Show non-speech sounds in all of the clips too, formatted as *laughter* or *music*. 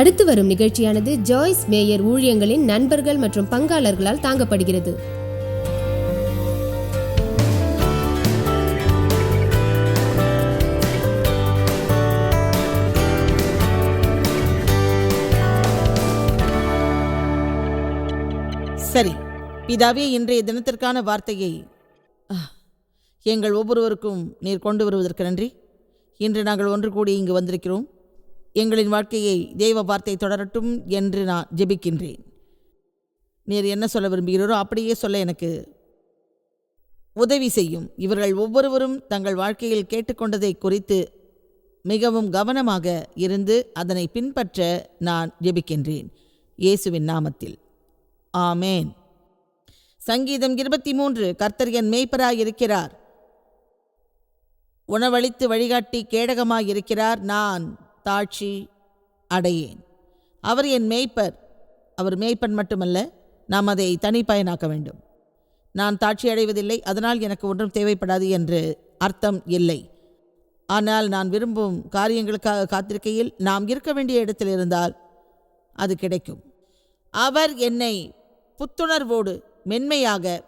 அடுத்து வரும் நிகழ்ச்சியானது ஜாய்ஸ் மேயர் ஊழியங்களின் நண்பர்கள் மற்றும் பங்காளர்களால் தாங்கப்படுகிறது. சரி பிதாவே இன்றைய தினத்திற்கான வார்த்தையை எங்கள் ஒவ்வொருவருக்கும் நீர் கொண்டு வருவதற்கு நன்றி. இன்று நாங்கள் ஒன்று கூடி இங்கு வந்திருக்கிறோம். எங்களின் வாழ்க்கையை தெய்வ வார்த்தை தொடரட்டும் என்று நான் ஜெபிக்கின்றேன். நீர் என்ன சொல்ல விரும்புகிறீரோ அப்படியே சொல்ல எனக்கு உதவி செய்யும். இவர்கள் ஒவ்வொருவரும் தங்கள் வாழ்க்கையில் கேட்டுக்கொண்டதை குறித்து மிகவும் கவனமாக இருந்து அதனை பின்பற்ற நான் ஜெபிக்கின்றேன். இயேசுவின் நாமத்தில். ஆமேன். சங்கீதம் இருபத்தி மூன்று கர்த்தர் என் மேய்ப்பராயிருக்கிறார். உணவளித்து வழிகாட்டி கேடகமாயிருக்கிறார். நான் தாழ்ச்சி அடையேன். அவர் என் மேய்ப்பர். அவர் மேய்ப்பன் மட்டுமல்ல நாம் அதை தனிப்பயனாக்க வேண்டும். நான் தாட்சி அடைவதில்லை அதனால் எனக்கு ஒன்றும் தேவைப்படாது என்று அர்த்தம் இல்லை. ஆனால் நான் விரும்பும் காரியங்களுக்காக காத்திருக்கையில் நாம் இருக்க வேண்டிய இடத்தில் இருந்தால் அது கிடைக்கும். அவர் என்னை புத்துணர்வோடு மென்மையாக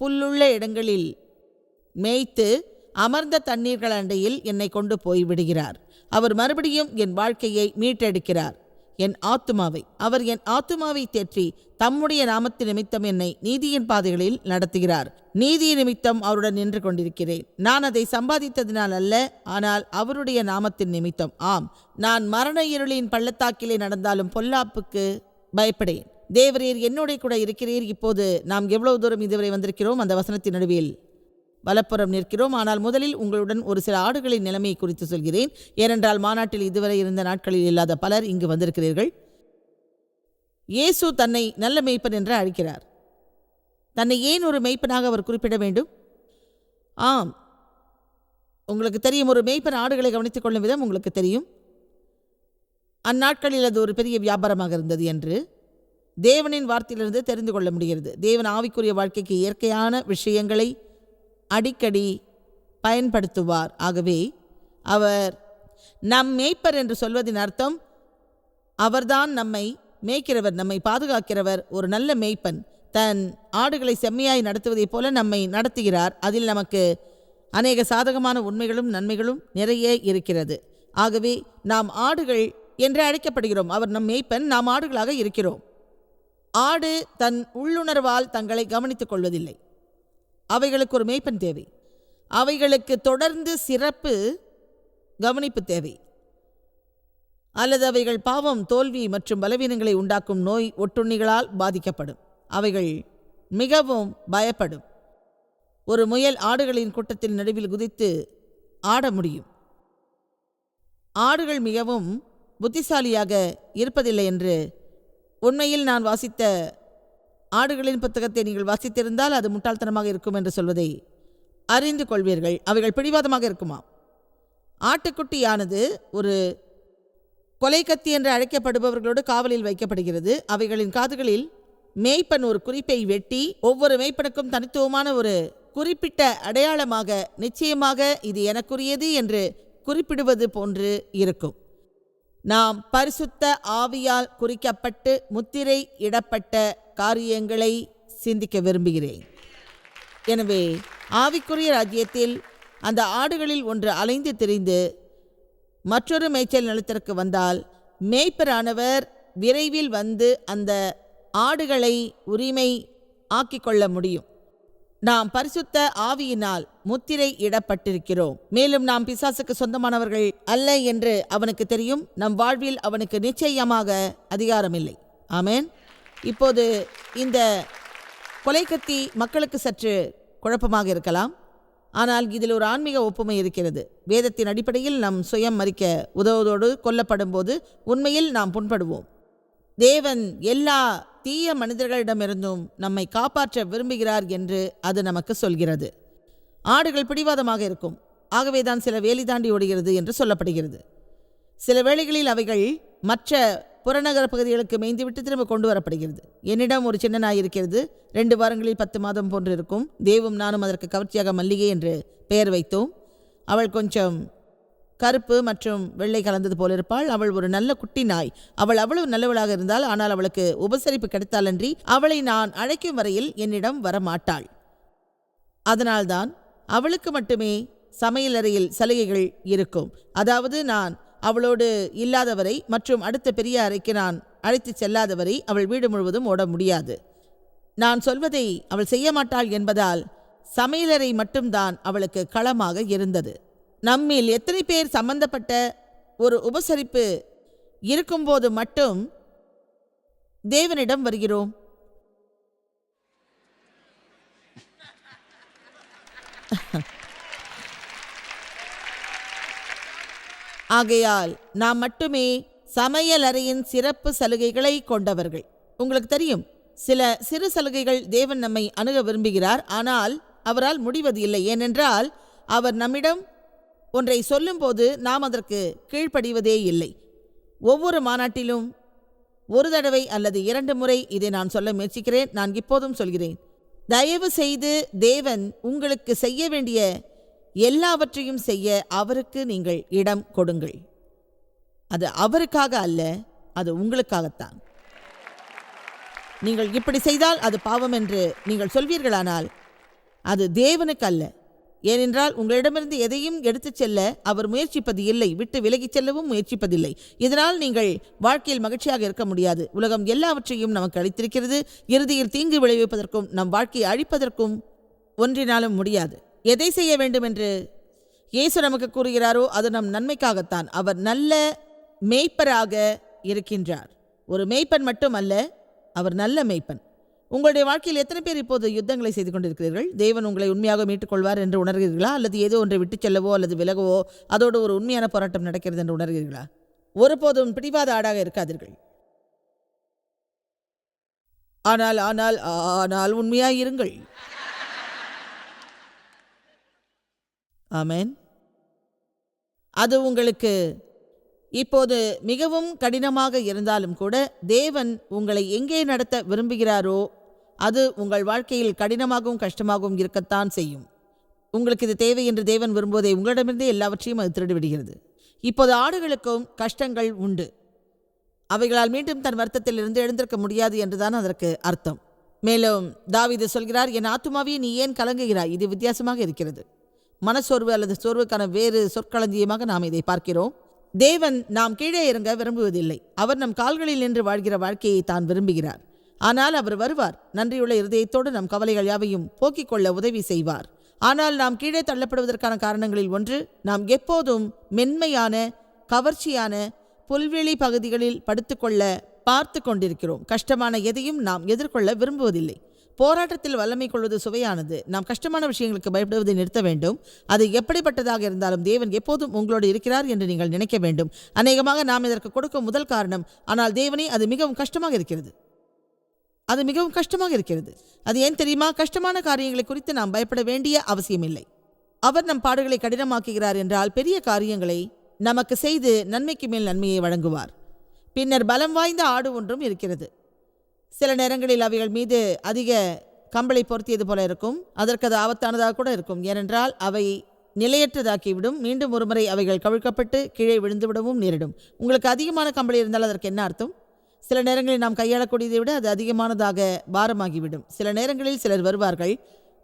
புல்லுள்ள இடங்களில் மேய்த்து அமர்ந்த தண்ணீர்கள் அண்டையில் என்னை கொண்டு போய் விடுகிறார். அவர் மறுபடியும் என் வாழ்க்கையை மீட்டெடுக்கிறார். என் ஆத்துமாவை அவர் என் ஆத்துமாவை தேற்றி தம்முடைய நாமத்து நிமித்தம் என்னை நீதியின் பாதைகளில் நடத்துகிறார். நீதி நிமித்தம் அவருடன் நின்று கொண்டிருக்கிறேன். நான் அதை சம்பாதித்ததினால் அல்ல ஆனால் அவருடைய நாமத்தின் நிமித்தம். ஆம் நான் மரண இருளின் பள்ளத்தாக்கிலே நடந்தாலும் பொல்லாப்புக்கு பயப்படேன். தேவரீர் என்னோட கூட இருக்கிறீர். இப்போது நாம் எவ்வளவு தூரம் இதுவரை வந்திருக்கிறோம்? அந்த வசனத்தின் நடுவில் வலப்புறம் நிற்கிறோம். ஆனால் முதலில் உங்களுடன் ஒரு சில ஆடுகளின் நிலைமையை குறித்து சொல்கிறேன். ஏனென்றால் மாநாட்டில் இதுவரை இருந்த நாட்களில் இல்லாத பலர் இங்கு வந்திருக்கிறீர்கள். இயேசு தன்னை நல்ல மெய்ப்பன் என்று அழைக்கிறார். தன்னை ஏன் ஒரு மெய்ப்பனாக அவர் குறிப்பிட வேண்டும்? ஆம். உங்களுக்கு தெரியும் ஒரு மெய்ப்பன் ஆடுகளை கவனித்துக் கொள்ளும் விதம் உங்களுக்கு தெரியும். அந்நாட்களில் அது ஒரு பெரிய வியாபாரமாக இருந்தது என்று தேவனின் வார்த்தையிலிருந்து தெரிந்து கொள்ள முடிகிறது. தேவன் ஆவிக்குரிய வாழ்க்கைக்கு இயற்கையான விஷயங்களை அடிக்கடி பயன்படுத்துவார். ஆகவே அவர் நம் மேய்ப்பர் என்று சொல்வதின் அர்த்தம் அவர்தான் நம்மை மேய்க்கிறவர் நம்மை பாதுகாக்கிறவர் ஒரு நல்ல மேய்ப்பன். தன் ஆடுகளை செம்மையாய் நடத்துவதைப் போல நம்மை நடத்துகிறார். அதில் நமக்கு அநேக சாதகமான உண்மைகளும் நன்மைகளும் நிறைய இருக்கிறது. ஆகவே நாம் ஆடுகள் என்று அழைக்கப்படுகிறோம். அவர் நம் மேய்ப்பன் நாம் ஆடுகளாக இருக்கிறோம். ஆடு தன் உள்ளுணர்வால் தங்களை கவனித்துக் கொள்வதில்லை. அவைகளுக்கு ஒரு மேய்ப்பன் தேவை. அவைகளுக்கு தொடர்ந்து சிறப்பு கவனிப்பு தேவை. அல்லது அவைகள் பாவம் தோல்வி மற்றும் பலவீனங்களை உண்டாக்கும் நோய் ஒட்டுண்ணிகளால் பாதிக்கப்படும். அவைகள் மிகவும் பயப்படும். ஒரு முயல் ஆடுகளின் கூட்டத்தில் நடுவில் குதித்து ஆட முடியும். ஆடுகள் மிகவும் புத்திசாலியாக இருப்பதில்லை என்று உண்மையில் நான் வாசித்த ஆடுகளின் புத்தகத்தை நீங்கள் வாசித்திருந்தால் அது முட்டாள்தனமாக இருக்கும் என்று சொல்வதை அறிந்து கொள்வீர்கள். அவைகள் பிடிவாதமாக இருக்குமா? ஆட்டுக்குட்டியானது ஒரு கொலைக்கத்தி என்று அழைக்கப்படுபவர்களோடு காவலில் வைக்கப்படுகிறது. அவைகளின் காதுகளில் மேய்ப்பன் ஒரு குறிப்பை வெட்டி ஒவ்வொரு மேய்ப்பனுக்கும் தனித்துவமான ஒரு குறிப்பிட்ட அடையாளமாக நிச்சயமாக இது எனக்குரியது என்று குறிப்பிடுவது போன்று இருக்கும். நாம் பரிசுத்த ஆவியால் குறிக்கப்பட்டு முத்திரை இடப்பட்ட காரியங்களை சிந்திக்க விரும்புகிறேன். எனவே ஆவிக்குரிய ராஜ்யத்தில் அந்த ஆடுகளில் ஒன்று அலைந்து திரிந்து மற்றொரு மேய்ச்சல் நிலத்திற்கு வந்தால் மேய்ப்பரானவர் விரைவில் வந்து அந்த ஆடுகளை உரிமை ஆக்கிக்கொள்ள முடியும். நாம் பரிசுத்த ஆவியினால் முத்திரை இடப்பட்டிருக்கிறோம். மேலும் நாம் பிசாசுக்கு சொந்தமானவர்கள் அல்ல என்று அவனுக்கு தெரியும். நம் வாழ்வில் அவனுக்கு நிச்சயமாக அதிகாரமில்லை. ஆமேன். இப்போது இந்த கொலைக்கத்தி மக்களுக்கு சற்று குழப்பமாக இருக்கலாம். ஆனால் இதில் ஒரு ஆன்மீக ஒப்புமை இருக்கிறது. வேதத்தின் அடிப்படையில் நம் சுயம் மறிக்க உதவுவதோடு கொல்லப்படும் போது உண்மையில் நாம் புண்படுவோம். தேவன் எல்லா தீய மனிதர்களிடமிருந்தும் நம்மை காப்பாற்ற விரும்புகிறார் என்று அது நமக்கு சொல்கிறது. ஆடுகள் பிடிவாதமாக இருக்கும். ஆகவேதான் சில வேலி தாண்டி ஓடுகிறது என்று சொல்லப்படுகிறது. சில வேளைகளில் அவைகள் மற்ற புறநகர பகுதிகளுக்கு மேய்ந்துவிட்டு திரும்ப கொண்டு வரப்படுகிறது. என்னிடம் ஒரு சின்ன நாய் இருக்கிறது. ரெண்டு வாரங்களில் பத்து மாதம் போன்று இருக்கும். தேவும் நானும் அதற்கு கவர்ச்சியாக மல்லிகை என்று பெயர் வைத்தோம். அவள் கொஞ்சம் கருப்பு மற்றும் வெள்ளை கலந்தது போல இருப்பாள். அவள் ஒரு நல்ல குட்டி நாய். அவள் அவ்வளவு நல்லவளாக இருந்தால் ஆனால் அவளுக்கு உபசரிப்பு கிடைத்தாலன்றி அவளை நான் அழைக்கும் வரையில் என்னிடம் வரமாட்டாள். அதனால்தான் அவளுக்கு மட்டுமே சமையலறையில் சலுகைகள் இருக்கும். அதாவது நான் அவளோடு இல்லாதவரை மற்றும் அடுத்த பெரிய அறைக்கு நான் அழைத்துச் செல்லாதவரை அவள் வீடு முழுவதும் ஓட முடியாது. நான் சொல்வதை அவள் செய்ய மாட்டாள் என்பதால் சமையலறை மட்டும்தான் அவளுக்கு களமாக இருந்தது. நம்மில் எத்தனை பேர் சம்பந்தப்பட்ட ஒரு உபசரிப்பு இருக்கும்போது மட்டும் தேவனிடம் வருகிறோம். ஆகையால் நாம் மட்டுமே சமையலறையின் சிறப்பு சலுகைகளை கொண்டவர்கள். உங்களுக்கு தெரியும் சில சிறு சலுகைகள் தேவன் நம்மை அணுக விரும்புகிறார். ஆனால் அவரால் முடிவது இல்லை ஏனென்றால் அவர் நம்மிடம் ஒன்றை சொல்லும்போது நாம் அதற்கு கீழ்ப்படிவதே இல்லை. ஒவ்வொரு மாநாட்டிலும் ஒரு தடவை அல்லது இரண்டு முறை இதை நான் சொல்ல முயற்சிக்கிறேன். நான் இப்போதும் சொல்கிறேன். தயவு செய்து தேவன் உங்களுக்கு செய்ய வேண்டிய எல்லாவற்றையும் செய்ய அவருக்கு நீங்கள் இடம் கொடுங்கள். அது அவருக்காக அல்ல அது உங்களுக்காகத்தான். நீங்கள் இப்படி செய்தால் அது பாவம் என்று நீங்கள் சொல்வீர்களானால் அது தேவனுக்கு அல்ல. ஏனென்றால் உங்களிடமிருந்து எதையும் எடுத்துச் செல்ல அவர் முயற்சிப்பது இல்லை விட்டு விலகிச் செல்லவும் முயற்சிப்பதில்லை. இதனால் நீங்கள் வாழ்க்கையில் மகிழ்ச்சியாக இருக்க முடியாது. உலகம் எல்லாவற்றையும் நமக்கு அளித்திருக்கிறது. இறுதியில் தீங்கு விளைவிப்பதற்கும் நம் வாழ்க்கையை அழிப்பதற்கும் ஒன்றினாலும் முடியாது. எதை செய்ய வேண்டும் என்று இயேசு நமக்கு கூறுகிறாரோ அது நம் நன்மைக்காகத்தான். அவர் நல்ல மேய்ப்பராக இருக்கின்றார். ஒரு மேய்ப்பன் மட்டும் அல்ல அவர் நல்ல மேய்ப்பன். உங்களுடைய வாழ்க்கையில் எத்தனை பேர் இப்போது யுத்தங்களை செய்து கொண்டிருக்கிறீர்கள்? தேவன் உங்களை உண்மையாக மீட்டுக்கொள்வார் என்று உணர்கிறீர்களா? அல்லது ஏதோ ஒன்றை விட்டுச் செல்லவோ அல்லது விலகவோ அதோடு ஒரு உண்மையான போராட்டம் நடக்கிறது என்று உணர்கிறீர்களா? ஒருபோதும் பிடிவாத ஆடாக இருக்காதீர்கள். ஆனால் ஆனால் ஆனால் உண்மையாக இருங்கள். ஆமேன். அது உங்களுக்கு இப்போது மிகவும் கடினமாக இருந்தாலும் கூட தேவன் உங்களை எங்கே நடத்த விரும்புகிறாரோ அது உங்கள் வாழ்க்கையில் கடினமாகவும் கஷ்டமாகவும் இருக்கத்தான் செய்யும். உங்களுக்கு இது தேவை என்று தேவன் விரும்புவதை உங்களிடமிருந்தே எல்லாவற்றையும் அது திருடி விடுகிறது இப்போது ஆடுகளுக்கும் கஷ்டங்கள் உண்டு. அவைகளால் மீண்டும் தன் வருத்தத்திலிருந்து எழுந்திருக்க முடியாது என்றுதான் அதற்கு அர்த்தம். மேலும் தாவிது சொல்கிறார் என் ஆத்துமாவியை நீ ஏன் கலங்குகிறாய்? இது வித்தியாசமாக இருக்கிறது. மனசோர்வு அல்லது சோர்வுக்கான வேறு சொற்களஞ்சியமாக நாம் இதை பார்க்கிறோம். தேவன் நாம் கீழே இறங்க விரும்புவதில்லை. அவர் நம் கால்களில் நின்று வாழ்கிற வாழ்க்கையை தான் விரும்புகிறார். ஆனால் அவர் வருவார். நன்றியுள்ள இருதயத்தோடு நம் கவலைகள் யாவையும் போக்கிக் கொள்ள உதவி செய்வார். ஆனால் நாம் கீழே தள்ளப்படுவதற்கான காரணங்களில் ஒன்று நாம் எப்போதும் மென்மையான கவர்ச்சியான புல்வெளி பகுதிகளில் படுத்துக்கொள்ள பார்த்து கொண்டிருக்கிறோம். கஷ்டமான எதையும் நாம் எதிர்கொள்ள விரும்புவதில்லை. போராட்டத்தில் வல்லமை கொள்வது சுவையானது. நாம் கஷ்டமான விஷயங்களுக்கு பயப்படுவதை நிறுத்த வேண்டும். அது எப்படிப்பட்டதாக இருந்தாலும் தேவன் எப்போதும் உங்களோடு இருக்கிறார் என்று நீங்கள் நினைக்க வேண்டும். அநேகமாக நாம் இதற்கு கொடுக்கும் முதல் காரணம் ஆனால் தேவனே அது மிகவும் கஷ்டமாக இருக்கிறது. அது மிகவும் கஷ்டமாக இருக்கிறது. அது ஏன் தெரியுமா? கஷ்டமான காரியங்களை குறித்து நாம் பயப்பட வேண்டிய அவசியமில்லை. அவர் நம் பாடுகளை கடினமாக்குகிறார் என்றால் பெரிய காரியங்களை நமக்கு செய்து நன்மைக்கு மேல் நன்மையை வழங்குவார். பின்னர் பலம் வாய்ந்த ஆடு ஒன்றும் இருக்கிறது. சில நேரங்களில் அவைகள் மீது அதிக கம்பளை பொருத்தியது போல இருக்கும். அதற்கு அது ஆபத்தானதாக கூட இருக்கும். ஏனென்றால் அவை நிலையற்றதாக்கிவிடும். மீண்டும் ஒருமுறை அவைகள் கவிழ்க்கப்பட்டு கீழே விழுந்துவிடவும் நேரிடும். உங்களுக்கு அதிகமான கம்பளி இருந்தால் அதற்கு என்ன அர்த்தம்? சில நேரங்களில் நாம் கையாளக்கூடியதை விட அது அதிகமானதாக பாரமாகிவிடும். சில நேரங்களில் சிலர் வருவார்கள்.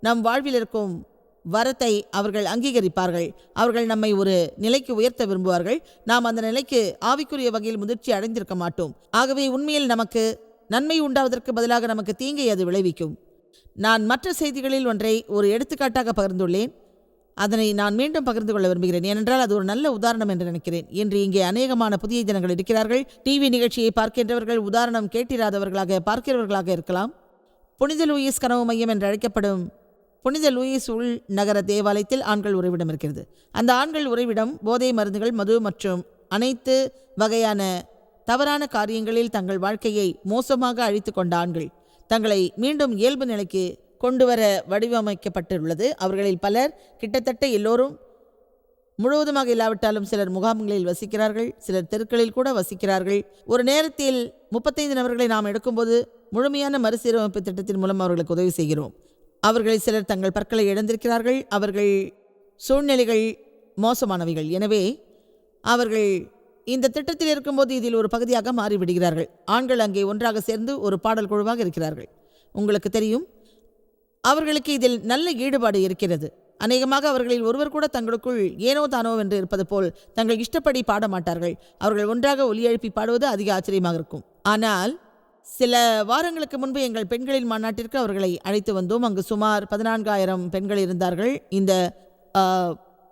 நம் வாழ்வில் இருக்கும் வரத்தை அவர்கள் அங்கீகரிப்பார்கள். அவர்கள் நம்மை ஒரு நிலைக்கு உயர்த்த விரும்புவார்கள். நாம் அந்த நிலைக்கு ஆவிக்குரிய வகையில் முதிர்ச்சி அடைந்திருக்க மாட்டோம். ஆகவே உண்மையில் நமக்கு நன்மை உண்டாவதற்கு பதிலாக நமக்கு தீங்கை அது விளைவிக்கும். நான் மற்ற செய்திகளில் ஒன்றை ஒரு எடுத்துக்காட்டாக பகிர்ந்துள்ளேன். அதனை நான் மீண்டும் பகிர்ந்து கொள்ள விரும்புகிறேன். ஏனென்றால் அது ஒரு நல்ல உதாரணம் என்று நினைக்கிறேன். இன்று இங்கே அநேகமான புதிய ஜனங்கள் இருக்கிறார்கள். டிவி நிகழ்ச்சியை பார்க்கின்றவர்கள் உதாரணம் கேட்டிராதவர்களாக பார்க்கிறவர்களாக இருக்கலாம். புனித லூயிஸ் கனவு மையம் என்று அழைக்கப்படும் புனித லூயிஸ் உள் நகர தேவாலயத்தில் ஆண்கள் உறைவிடம் இருக்கிறது. அந்த ஆண்கள் உறைவிடம் போதை மருந்துகள் மது மற்றும் அனைத்து வகையான தவறான காரியங்களில் தங்கள் வாழ்க்கையை மோசமாக அழித்து கொண்ட ஆண்கள் தங்களை மீண்டும் இயல்பு நிலைக்கு கொண்டு வர வடிவமைக்கப்பட்டுள்ளது. அவர்களில் பலர் கிட்டத்தட்ட எல்லோரும் முழுவதுமாக இல்லாவிட்டாலும் சிலர் முகாம்களில் வசிக்கிறார்கள் சிலர் தெருக்களில் கூட வசிக்கிறார்கள். ஒரு நேரத்தில் முப்பத்தைந்து நபர்களை நாம் எடுக்கும்போது முழுமையான மறுசீரமைப்பு திட்டத்தின் மூலம் அவர்களுக்கு உதவி செய்கிறோம். அவர்களில் சிலர் தங்கள் பற்களை இழந்திருக்கிறார்கள். அவர்கள் சூழ்நிலைகள் மோசமானவைகள். எனவே அவர்கள் இந்த திட்டத்தில் இருக்கும்போது இதில் ஒரு பகுதியாக மாறிவிடுகிறார்கள். ஆண்கள் அங்கே ஒன்றாக சேர்ந்து ஒரு பாடல் குழுவாக இருக்கிறார்கள். உங்களுக்கு தெரியும் அவர்களுக்கு இதில் நல்ல ஈடுபாடு இருக்கிறது. அநேகமாக அவர்களில் ஒருவர் கூட தங்களுக்குள் ஏனோ தானோ என்று இருப்பது போல் தங்கள் இஷ்டப்படி பாட மாட்டார்கள். அவர்கள் ஒன்றாக ஒலி எழுப்பி பாடுவது அதிக ஆச்சரியமாக இருக்கும். ஆனால் சில வாரங்களுக்கு முன்பு எங்கள் பெண்களின் மாநாட்டிற்கு அவர்களை அழைத்து வந்தோம். அங்கு சுமார் பதினான்காயிரம் பெண்கள் இருந்தார்கள். இந்த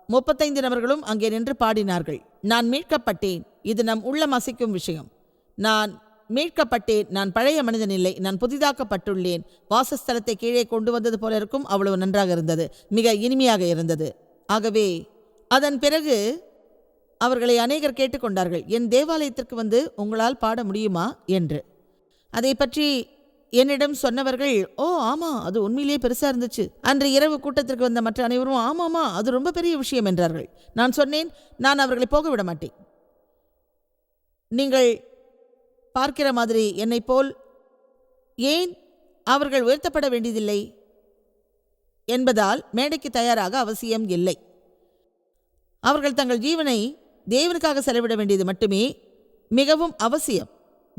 முப்பத்தைந்து நபர்களும் அங்கே நின்று பாடினார்கள். நான் மீட்கப்பட்டேன். இது நம் உள்ளம் அசைக்கும் விஷயம். நான் மீட்கப்பட்டேன். நான் பழைய மனிதன் இல்லை. நான் புதிதாக்கப்பட்டுள்ளேன். வாசஸ்தலத்தை கீழே கொண்டு வந்தது போல இருக்கும். அவ்வளவு நன்றாக இருந்தது. மிக இனிமையாக இருந்தது. ஆகவே அதன் பிறகு அவர்களை அநேகர் கேட்டுக்கொண்டார்கள். என் தேவாலயத்திற்கு வந்து உங்களால் பாட முடியுமா? என்று. அதை பற்றி என்னிடம் சொன்னவர்கள் ஓ ஆமா அது உண்மையிலேயே பெருசா இருந்துச்சு. அன்று இரவு கூட்டத்திற்கு வந்த மற்ற அனைவரும் ஆமாமா அது ரொம்ப பெரிய விஷயம் என்றார்கள். நான் சொன்னேன் நான் அவர்களை போக விட மாட்டேன். நீங்கள் பார்க்கிற மாதிரி என்னை போல் ஏன் அவர்கள் உயர்த்தப்பட வேண்டியதில்லை என்பதால் மேடைக்கு தயாராக அவசியம் இல்லை. அவர்கள் தங்கள் ஜீவனை தேவனுக்காக செலவிட வேண்டியது மட்டுமே மிகவும் அவசியம்.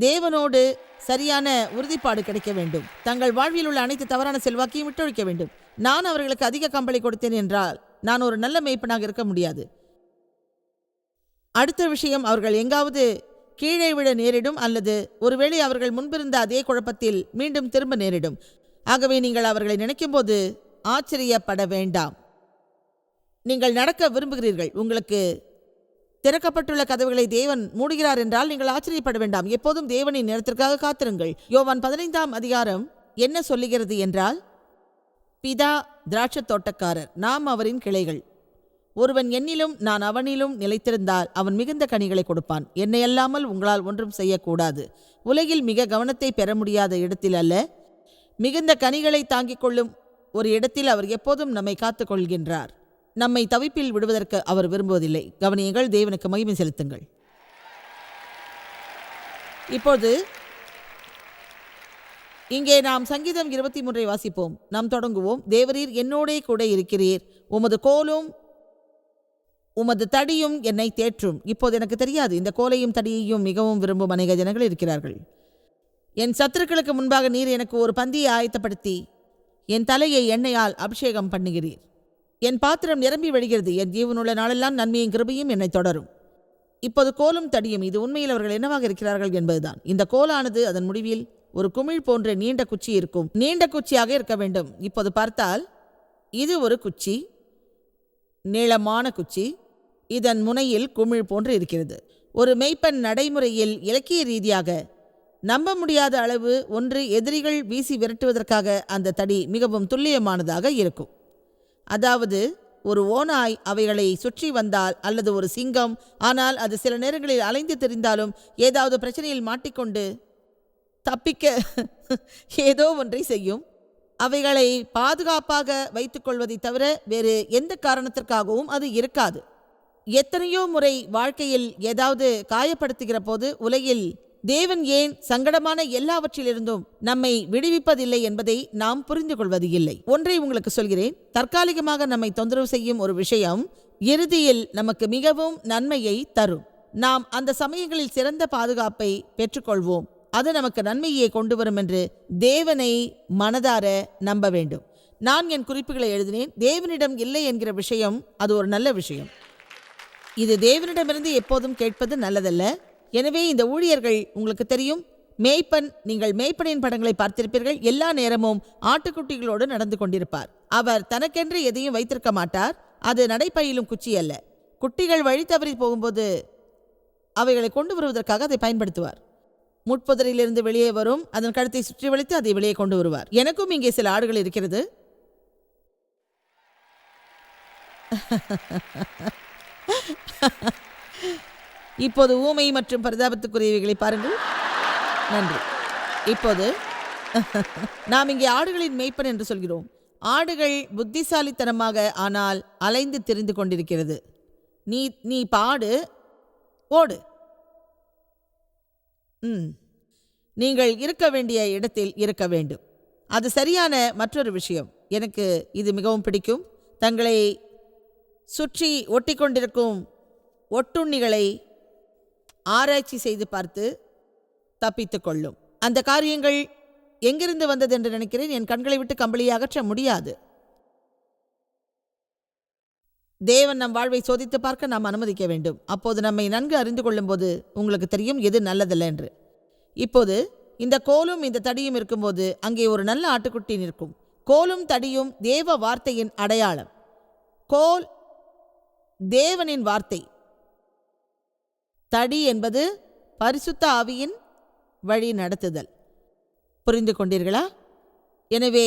தேவனோடு சரியான உறுதிப்பாடு கிடைக்க வேண்டும். தங்கள் வாழ்வில் உள்ள அனைத்து தவறான செல்வாக்கையும் விட்டொழிக்க வேண்டும். நான் அவர்களுக்கு அதிக கம்பளி கொடுத்தேன் என்றால் நான் ஒரு நல்ல மேய்ப்பனாக இருக்க முடியாது. அடுத்த விஷயம் அவர்கள் எங்காவது கீழே விழ நேரிடும் அல்லது ஒருவேளை அவர்கள் முன்பிருந்த அதே குழப்பத்தில் மீண்டும் திரும்ப நேரிடும். ஆகவே நீங்கள் அவர்களை நினைக்கும்போது ஆச்சரியப்பட வேண்டாம். நீங்கள் நடக்க விரும்புகிறீர்கள். உங்களுக்கு திறக்கப்பட்டுள்ள கதவுகளை தேவன் மூடுகிறார் என்றால் நீங்கள் ஆச்சரியப்பட வேண்டாம். எப்போதும் தேவனின் நேரத்திற்காக காத்திருங்கள். யோவான் பதினைந்தாம் அதிகாரம் என்ன சொல்லுகிறது என்றால் பிதா திராட்சத் தோட்டக்காரர் நாம் அவரின் கிளைகள். ஒருவன் என்னிலும் நான் அவனிலும் நிலைத்திருந்தால் அவன் மிகுந்த கனிகளை கொடுப்பான். என்னை அல்லாமல் உங்களால் ஒன்றும் செய்யக்கூடாது. உலகில் மிக கவனத்தை பெற முடியாத இடத்தில் அல்ல மிகுந்த கனிகளை தாங்கிக் கொள்ளும் ஒரு இடத்தில் அவர் எப்போதும் நம்மை காத்துக்கொள்கின்றார் நம்மை தவிப்பில் விடுவதற்கு அவர் விரும்புவதில்லை. கவனியங்கள் தேவனுக்கு மகிமை செலுத்துங்கள். இப்போது இங்கே நாம் சங்கீதம் இருபத்தி மூன்றை வாசிப்போம். நாம் தொடங்குவோம். தேவரீர் என்னோடே கூட இருக்கிறீர். உமது கோலும் உமது தடியும் என்னை தேற்றும். இப்போது எனக்கு தெரியாது இந்த கோலையும் தடியையும் மிகவும் விரும்பும் அநேக ஜனங்கள் இருக்கிறார்கள். என் சத்துருக்களுக்கு முன்பாக நீர் எனக்கு ஒரு பந்தியை ஆயத்தப்படுத்தி என் தலையை எண்ணெயால் அபிஷேகம் பண்ணுகிறீர். என் பாத்திரம் நிரம்பி வழிகிறது. என் ஜீவனுள்ள நாளெல்லாம் நன்மையும் கிருபையும் என்னை தொடரும். இப்போது கோலும் தடியும். இது உண்மையில் அவர்கள் என்னவாக இருக்கிறார்கள் என்பதுதான். இந்த கோலானது அதன் முடிவில் ஒரு குமிழ் போன்ற நீண்ட குச்சி இருக்கும். நீண்ட குச்சியாக இருக்க வேண்டும். இப்போது பார்த்தால் இது ஒரு குச்சி. நீளமான குச்சி. இதன் முனையில் குமிழ் போன்று இருக்கிறது. ஒரு மெய்ப்பன் நடைமுறையில் இலக்கிய ரீதியாக நம்ப முடியாத அளவு ஒன்று எதிரிகள் வீசி விரட்டுவதற்காக அந்த தடி மிகவும் துல்லியமானதாக இருக்கும். அதாவது ஒரு ஓநாய் அவைகளை சுற்றி வந்தால் அல்லது ஒரு சிங்கம் ஆனால் அது சில நேரங்களில் அலைந்து திரிந்தாலும் ஏதாவது பிரச்சனையில் மாட்டிக்கொண்டு தப்பிக்க ஏதோ ஒன்றை செய்யும். அவைகளை பாதுகாப்பாக வைத்துக்கொள்வதை தவிர வேறு எந்த காரணத்திற்காகவும் அது இருக்காது. எத்தனையோ முறை வாழ்க்கையில் ஏதாவது காயப்படுத்துகிற போது உலகில் தேவன் ஏன் சங்கடமான எல்லாவற்றிலிருந்தும் நம்மை விடுவிப்பதில்லை என்பதை நாம் புரிந்து கொள்வது இல்லை. ஒன்றை உங்களுக்கு சொல்கிறேன். தற்காலிகமாக நம்மை தொந்தரவு செய்யும் ஒரு விஷயம் இறுதியில் நமக்கு மிகவும் நன்மையை தரும். நாம் அந்த சமயங்களில் சிறந்த பாதுகாப்பை பெற்றுக்கொள்வோம். அது நமக்கு நன்மையை கொண்டு வரும் என்று தேவனை மனதார நம்ப வேண்டும். நான் என் குறிப்புகளை எழுதினேன். தேவனிடம் இல்லை என்கிற விஷயம் அது ஒரு நல்ல விஷயம். இது தேவனிடமிருந்து எப்போதும் கேட்பது நல்லதல்ல. எனவே இந்த ஊழியர்கள் உங்களுக்கு தெரியும். மேய்ப்பன் நீங்கள் மேய்ப்பனின் படங்களை பார்த்திருப்பீர்கள். எல்லா நேரமும் ஆட்டுக்குட்டிகளோடு நடந்து கொண்டிருப்பார். அவர் தனக்கென்று எதையும் வைத்திருக்க மாட்டார். அது நடைப்பயிலும் குச்சி அல்ல. குட்டிகள் வழி தவறி போகும்போது அவைகளை கொண்டு வருவதற்காக அதை பயன்படுத்துவார். முட்புதரிலிருந்து வெளியே வரும். அதன் கழுத்தை சுற்றி வளைத்து அதை வெளியே கொண்டு வருவார். எனக்கும் இங்கே சில ஆடுகள் இருக்கிறது. *laughs* இப்போது ஊமை மற்றும் பரிதாபத்துக்குரியவைகளை பாருங்கள். நன்றி. இப்போது நாம் இங்கே ஆடுகளின் மேய்ப்பன் என்று சொல்கிறோம். ஆடுகள் புத்திசாலித்தனமாக ஆனால் அலைந்து திரிந்து கொண்டிருக்கிறது. நீ நீ பாடு ஓடு. ம். நீங்கள் இருக்க வேண்டிய இடத்தில் இருக்க வேண்டும். அது சரியான மற்றொரு விஷயம். எனக்கு இது மிகவும் பிடிக்கும். தங்களை சுற்றி ஒட்டிக்கொண்டிருக்கும் ஒட்டுண்ணிகளை ஆராய்ச்சி செய்து பார்த்து தப்பித்து கொள்ளும். அந்த காரியங்கள் எங்கிருந்து வந்தது என்று நினைக்கிறேன். என் கண்களை விட்டு கம்பளியை அகற்ற முடியாது. தேவன் நம் வாழ்வை சோதித்து பார்க்க நாம் அனுமதிக்க வேண்டும். அப்போது நம்மை நன்கு அறிந்து கொள்ளும்போது உங்களுக்கு தெரியும் எது நல்லதல்ல என்று. இப்போது இந்த கோலும் இந்த தடியும் இருக்கும்போது அங்கே ஒரு நல்ல ஆட்டுக்குட்டி நிற்கும். கோலும் தடியும் தேவ வார்த்தையின் அடையாளம். கோல் தேவனின் வார்த்தை. தடி என்பது பரிசுத்த ஆவியின் வழி நடத்துதல். புரிந்து கொண்டீர்களா? எனவே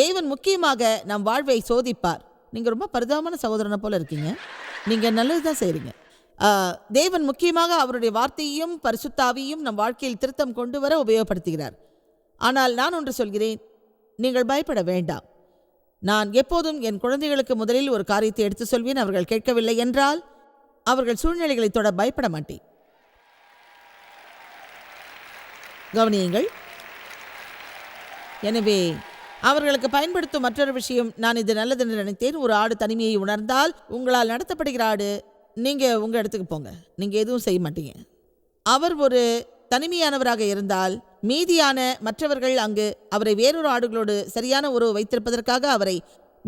தேவன் முக்கியமாக நம் வாழ்வை சோதிப்பார். நீங்கள் ரொம்ப பரிதாபமான சகோதரனை போல இருக்கீங்க. நீங்கள் நல்லது தான் செய்கிறீங்க தேவன் முக்கியமாக அவருடைய வார்த்தையையும் பரிசுத்தாவியும் நம் வாழ்க்கையில் திருத்தம் கொண்டு வர உபயோகப்படுத்துகிறார். ஆனால் நான் ஒன்று சொல்கிறேன். நீங்கள் பயப்பட வேண்டாம். நான் எப்போதும் என் குழந்தைகளுக்கு முதலில் ஒரு காரியத்தை எடுத்து சொல்வேன். அவர்கள் கேட்கவில்லை என்றால் அவர்கள் சூழ்நிலைகளை தொட பயப்பட மாட்டேன். கவனியுங்கள். எனவே அவர்களுக்கு பயன்படுத்தும் மற்றொரு விஷயம் நான் இது நல்லதுன்னு நினைத்தேன். ஒரு ஆடு தனிமையை உணர்ந்தால் உங்களால் நடத்தப்படுகிற ஆடு நீங்கள் உங்கள் இடத்துக்கு போங்க. நீங்கள் எதுவும் செய்ய மாட்டீங்க. அவர் ஒரு தனிமையானவராக இருந்தால் மீதியான மற்றவர்கள் அங்கு அவரை வேறொரு ஆடுகளோடு சரியான உறவு வைத்திருப்பதற்காக அவரை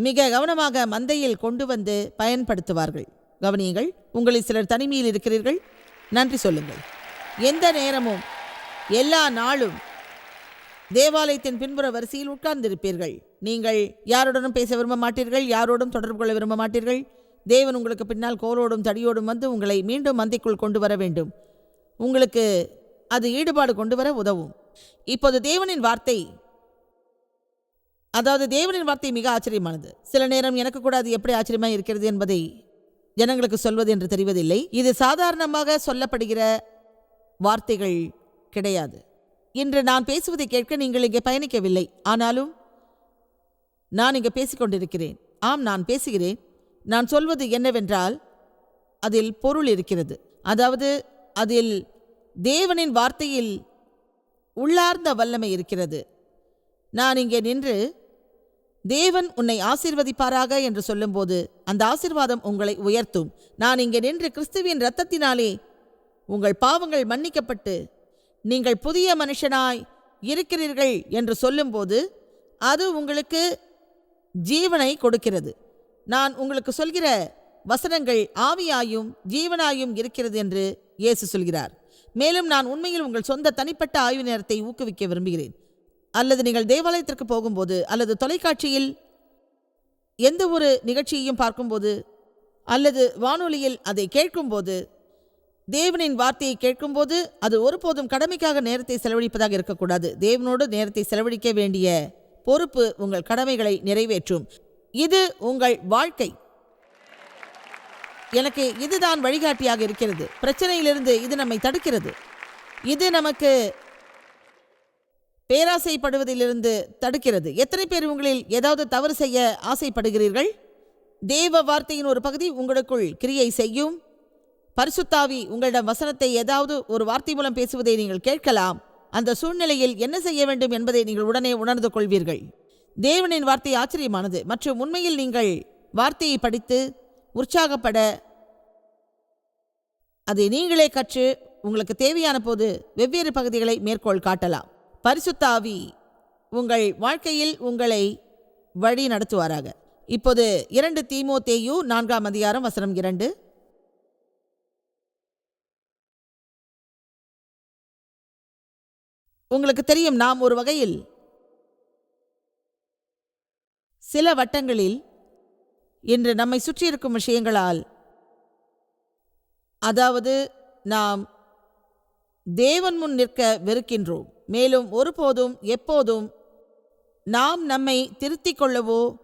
மிக கவனமாக மந்தையில் கொண்டு வந்து பயன்படுத்துவார்கள். கவனியுங்கள் உங்களில் சிலர் தனிமையில் இருக்கிறீர்கள். நன்றி சொல்லுங்கள். எந்த நேரமும் எல்லா நாளும் தேவாலயத்தின் பின்புற வரிசையில் உட்கார்ந்திருப்பீர்கள். நீங்கள் யாருடனும் பேச விரும்ப மாட்டீர்கள் யாரோடும் தொடர்பு கொள்ள விரும்ப மாட்டீர்கள். தேவன் உங்களுக்கு பின்னால் கோலோடும் தடியோடும் வந்து உங்களை மீண்டும் மந்தைக்குள் கொண்டு வர வேண்டும். உங்களுக்கு அது ஈடுபாடு கொண்டு வர உதவும். இப்போது தேவனின் வார்த்தை அதாவது தேவனின் வார்த்தை மிக ஆச்சரியமானது. சில நேரம் எனக்கு கூட அது எப்படி ஆச்சரியமா இருக்கிறது என்பதை ஜனங்களுக்கு சொல்வது என்று தெரிவதில்லை. இது சாதாரணமாக சொல்லப்படுகிற வார்த்தைகள் கிடையாது. இன்று நான் பேசுவதை கேட்க நீங்கள் இங்கே பயணிக்கவில்லை. ஆனாலும் நான் இங்கே பேசிக்கொண்டிருக்கிறேன். ஆம் நான் பேசுகிறேன். நான் சொல்வது என்னவென்றால் அதில் பொருள் இருக்கிறது. அதாவது அதில் தேவனின் வார்த்தையில் உள்ளார்ந்த வல்லமை இருக்கிறது. நான் இங்கே நின்று தேவன் உன்னை ஆசீர்வதிப்பாராக என்று சொல்லும்போது அந்த ஆசீர்வாதம் உங்களை உயர்த்தும். நான் இங்கே நின்று கிறிஸ்துவின் இரத்தத்தினாலே உங்கள் பாவங்கள் மன்னிக்கப்பட்டு நீங்கள் புதிய மனுஷனாய் இருக்கிறீர்கள் என்று சொல்லும்போது அது உங்களுக்கு ஜீவனை கொடுக்கிறது. நான் உங்களுக்கு சொல்கிற வசனங்கள் ஆவியாயும் ஜீவனாயும் இருக்கிறது என்று இயேசு சொல்கிறார். மேலும் நான் உண்மையில் உங்கள் சொந்த தனிப்பட்ட ஆய்வு நேரத்தை ஊக்குவிக்க விரும்புகிறேன். அல்லது நீங்கள் தேவாலயத்திற்கு போகும்போது அல்லது தொலைக்காட்சியில் எந்த ஒரு நிகழ்ச்சியையும் பார்க்கும்போது அல்லது வானொலியில் அதை கேட்கும்போது தேவனின் வார்த்தையை கேட்கும்போது அது ஒருபோதும் கடமைக்காக நேரத்தை செலவழிப்பதாக இருக்கக்கூடாது. தேவனோடு நேரத்தை செலவழிக்க வேண்டிய பொறுப்பு உங்கள் கடமைகளை நிறைவேற்றும். இது உங்கள் வாழ்க்கை. எனக்கு இதுதான் வழிகாட்டியாக இருக்கிறது. பிரச்சனையிலிருந்து இது நம்மை தடுக்கிறது. இது நமக்கு பேராசைப்படுவதிலிருந்து தடுக்கிறது. எத்தனை பேர் உங்களில் ஏதாவது தவறு செய்ய ஆசைப்படுகிறீர்கள்? தேவ வார்த்தையின் ஒரு பகுதி உங்களுக்குள் கிரியை செய்யும். பரிசுத்தாவி உங்களிடம் வசனத்தை ஏதாவது ஒரு வார்த்தை மூலம் பேசுவதை நீங்கள் கேட்கலாம். அந்த சூழ்நிலையில் என்ன செய்ய வேண்டும் என்பதை நீங்கள் உடனே உணர்ந்து கொள்வீர்கள். தேவனின் வார்த்தை ஆச்சரியமானது மற்றும் உண்மையில் நீங்கள் வார்த்தையை படித்து உற்சாகப்பட அதை நீங்களே கற்று உங்களுக்கு தேவையான போது வெவ்வேறு பகுதிகளை மேற்கோள் காட்டலாம். பரிசுத்தாவி உங்கள் வாழ்க்கையில் உங்களை வழி நடத்துவாராக. இப்போது இரண்டு தீமோ தேயு நான்காம் அதிகாரம் வசனம் இரண்டு. உங்களுக்கு தெரியும் நாம் ஒரு வகையில் சில வட்டங்களில் இன்று நம்மை சுற்றியிருக்கும் விஷயங்களால் அதாவது நாம் தேவன் முன் நிற்க வெறுக்கின்றோம். மேலும் ஒருபோதும் எப்போதும் நாம் நம்மை திருத்திக் கொள்ளவோ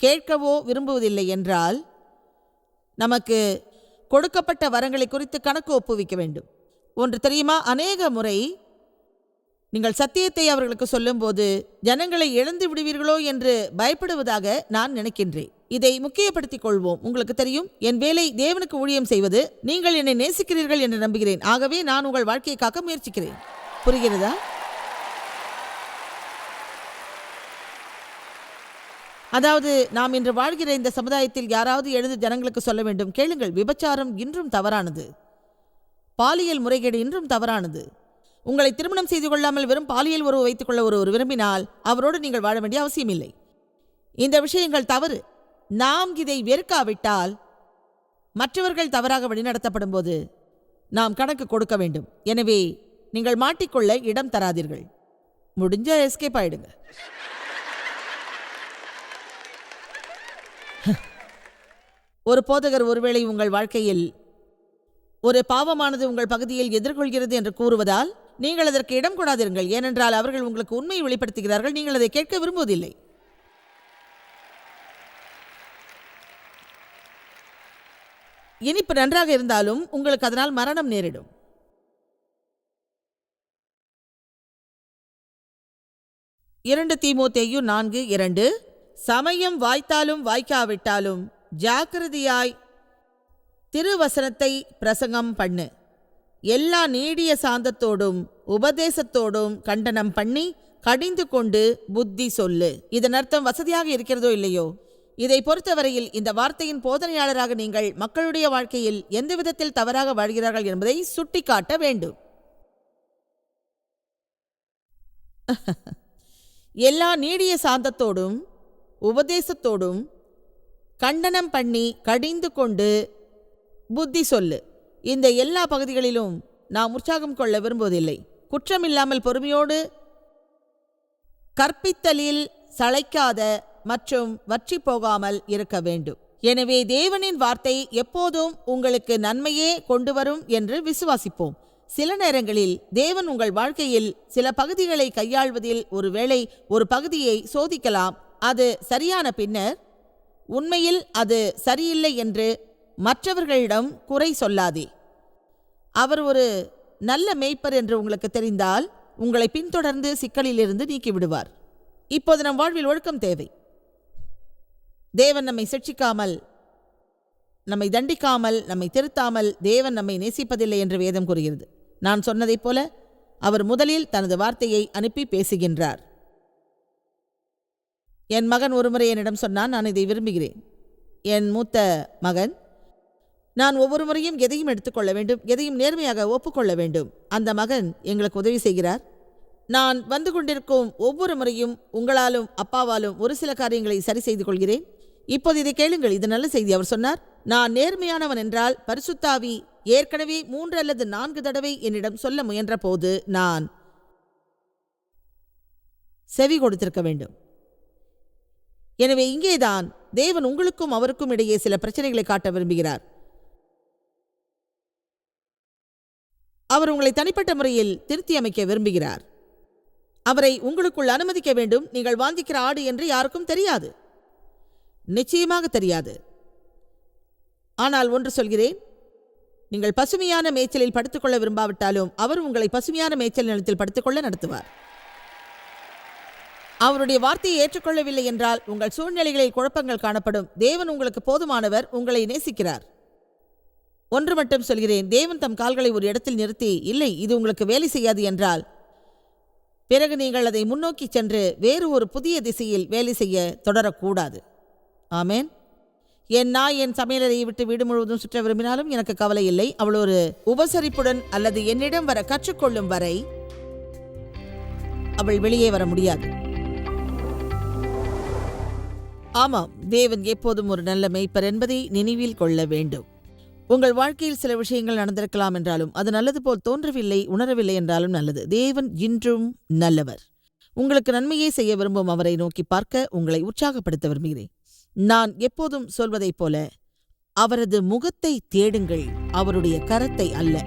கேட்கவோ விரும்புவதில்லை என்றால் நமக்கு கொடுக்கப்பட்ட வரங்களை குறித்து கணக்கு ஒப்புவிக்க வேண்டும். ஒன்று தெரியுமா? அநேக முறை நீங்கள் சத்தியத்தை அவர்களுக்கு சொல்லும்போது ஜனங்களை இழந்து விடுவீர்களோ என்று பயப்படுவதாக நான் நினைக்கின்றேன். இதை முக்கியப்படுத்திக் கொள்வோம். உங்களுக்கு தெரியும் என் வேலை தேவனுக்கு ஊழியம் செய்வது நீங்கள் என்னை நேசிக்கிறீர்கள் என்று நம்புகிறேன். ஆகவே நான் உங்கள் வாழ்க்கையை காக்க முயற்சிக்கிறேன். புரிகிறதா? அதாவது நாம் இன்று வாழ்கிற இந்த சமுதாயத்தில் யாராவது எழுந்து ஜனங்களுக்கு சொல்ல வேண்டும். கேளுங்கள் விபச்சாரம் இன்றும் தவறானது. பாலியல் முறைகேடு இன்றும் தவறானது. உங்களை திருமணம் செய்து கொள்ளாமல் வெறும் பாலியல் உறவு வைத்துக் கொள்ள ஒருவர் விரும்பினால் அவரோடு நீங்கள் வாழ வேண்டிய அவசியமில்லை. இந்த விஷயங்கள் தவறு. நாம் இதை வெறுக்காவிட்டால் மற்றவர்கள் தவறாக வழிநடத்தப்படும் போது நாம் கணக்கு கொடுக்க வேண்டும். எனவே நீங்கள் மாட்டிக்கொள்ள இடம் தராதீர்கள். முடிஞ்ச எஸ்கேப் ஆயிடுங்க. *laughs* ஒரு போதகர் ஒருவேளை உங்கள் வாழ்க்கையில் ஒரு பாவமானது உங்கள் பகுதியில் எதிர்கொள்கிறது என்று கூறுவதால் நீங்கள் அதற்கு இடம் கொடாதிருங்கள். ஏனென்றால் அவர்கள் உங்களுக்கு உண்மையை வெளிப்படுத்துகிறார்கள். நீங்கள் அதை கேட்க விரும்புவதில்லை. இனிப்பு நன்றாக இருந்தாலும் உங்களுக்கு அதனால் மரணம் நேரிடும். இரண்டு தீமோத்தேயு நான்கு இரண்டு. சமயம் வாய்த்தாலும் வாய்க்காவிட்டாலும் ஜாக்கிரதையாய் திருவசனத்தை பிரசங்கம் பண்ணு. எல்லா நீடிய சாந்தத்தோடும் உபதேசத்தோடும் கண்டனம் பண்ணி கடிந்து கொண்டு புத்தி சொல்லு. இதன் அர்த்தம் வசதியாக இருக்கிறதோ இல்லையோ? இதை பொறுத்தவரையில் இந்த வார்த்தையின் போதனையாளராக நீங்கள் மக்களுடைய வாழ்க்கையில் எந்த விதத்தில் தவறாக வாழ்கிறார்கள் என்பதை சுட்டிக்காட்ட வேண்டும். *laughs* எல்லா நீடிய சாந்தத்தோடும் உபதேசத்தோடும் கண்டனம் பண்ணி கடிந்து கொண்டு புத்தி சொல்லு. இந்த எல்லா பகுதிகளிலும் நாம் உற்சாகம் கொள்ள விரும்புவதில்லை. குற்றமில்லாமல் பொறுமையோடு கற்பித்தலில் சளைக்காத மற்றும் வற்றி போகாமல் இருக்க வேண்டும். எனவே தேவனின் வார்த்தை எப்போதும் உங்களுக்கு நன்மையே கொண்டு வரும் என்று விசுவாசிப்போம். சில நேரங்களில் தேவன் உங்கள் வாழ்க்கையில் சில பகுதிகளை கையாள்வதில் ஒருவேளை ஒரு பகுதியை சோதிக்கலாம். அது சரியான பின்னர் உண்மையில் அது சரியில்லை என்று மற்றவர்களிடம் குறை சொல்லாதே. அவர் ஒரு நல்ல மேய்ப்பர் என்று உங்களுக்கு தெரிந்தால் உங்களை பின்தொடர்ந்து சிக்கலிலிருந்து நீக்கிவிடுவார். இப்போது நம் வாழ்வில் ஒழுக்கம் தேவை. தேவன் நம்மை சிட்சிக்காமல் நம்மை தண்டிக்காமல் நம்மை திருத்தாமல் தேவன் நம்மை நேசிப்பதில்லை என்று வேதம் கூறுகிறது. நான் சொன்னதைப் போல அவர் முதலில் தனது வார்த்தையை அனுப்பி பேசுகின்றார். என் மகன் ஒருமுறை என்னிடம் சொன்னான் நான் இதை விரும்புகிறேன். என் மூத்த மகன் நான் ஒவ்வொரு முறையும் எதையும் எடுத்துக்கொள்ள வேண்டும் எதையும் நேர்மையாக ஒப்புக்கொள்ள வேண்டும். அந்த மகன் எங்களுக்கு உதவி செய்கிறார். நான் வந்து கொண்டிருக்கும் ஒவ்வொரு முறையும் உங்களாலும் அப்பாவாலும் ஒரு சில காரியங்களை சரி செய்து கொள்கிறேன். இப்போது இதை கேளுங்கள் இது நல்ல செய்தி. அவர் சொன்னார் நான் நேர்மையானவன் என்றால் பரிசுத்தாவி ஏற்கனவே மூன்று அல்லது நான்கு தடவை என்னிடம் சொல்ல முயன்றபோது நான் செவி கொடுத்திருக்க வேண்டும். எனவே இங்கேதான் தேவன் உங்களுக்கும் அவருக்கும் இடையே சில பிரச்சனைகளை காட்ட விரும்புகிறார். அவர் உங்களை தனிப்பட்ட முறையில் திருத்தி அமைக்க விரும்புகிறார். அவரை உங்களுக்குள் அனுமதிக்க வேண்டும். நீங்கள் வாந்திக்கிற ஆடு என்று யாருக்கும் தெரியாது. நிச்சயமாக தெரியாது. ஆனால் ஒன்று சொல்கிறேன். நீங்கள் பசுமையான மேய்ச்சலில் படுத்துக்கொள்ள விரும்பாவிட்டாலும் அவர் உங்களை பசுமையான மேய்ச்சல் நிலத்தில் படுத்துக்கொள்ள நடத்துவார். அவருடைய வார்த்தையை ஏற்றுக்கொள்ளவில்லை என்றால் உங்கள் சூழ்நிலைகளில் குழப்பங்கள் காணப்படும். தேவன் உங்களுக்கு போதுமானவர் உங்களை நேசிக்கிறார். ஒன்று மட்டும் சொல்கிறேன் தேவன் தம் கால்களை ஒரு இடத்தில் நிறுத்தி இல்லை இது உங்களுக்கு வேலை செய்யாது என்றால் பிறகு நீங்கள் அதை முன்னோக்கி சென்று வேறு ஒரு புதிய திசையில் வேலை செய்ய தொடரக்கூடாது. ஆமேன். என் நாய் என் சமையலறையை விட்டு வீடு முழுவதும் சுற்ற விரும்பினாலும் எனக்கு கவலை இல்லை. அவள் ஒரு உபசரிப்புடன் அல்லது என்னிடம் வர கற்றுக்கொள்ளும் வரை அவள் வெளியே வர முடியாது. ஆமாம் தேவன் எப்போதும் ஒரு நல்ல மெய்ப்பர் என்பதை நினைவில் கொள்ள வேண்டும். உங்கள் வாழ்க்கையில் சில விஷயங்கள் நடந்திருக்கலாம் என்றாலும் அது நல்லது போல் தோன்றவில்லை உணரவில்லை என்றாலும் நல்லது. தேவன் இன்றும் நல்லவர். உங்களுக்கு நன்மையை செய்ய விரும்பும் அவரை நோக்கி பார்க்க உங்களை உற்சாகப்படுத்த விரும்புகிறேன். நான் எப்போதும் சொல்வதைப் போல அவரது முகத்தை தேடுங்கள் அவருடைய கரத்தை அல்ல.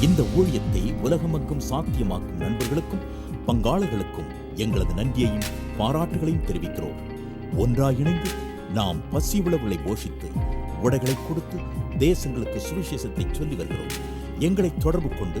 இந்த ஊழியத்தை உலகமெங்கும் சாத்தியமாக்கும் நண்பர்களுக்கும் பங்காளர்களுக்கும் எங்களது நன்றியையும் பாராட்டுகளையும் தெரிவிக்கிறோம். ஒன்றாக இணைந்து நாம் பசி உழவுகளை போஷித்து உடைகளை கொடுத்து தேசங்களுக்கு சுவிசேஷத்தை சொல்லி வருகிறோம். எங்களை தொடர்பு கொண்டு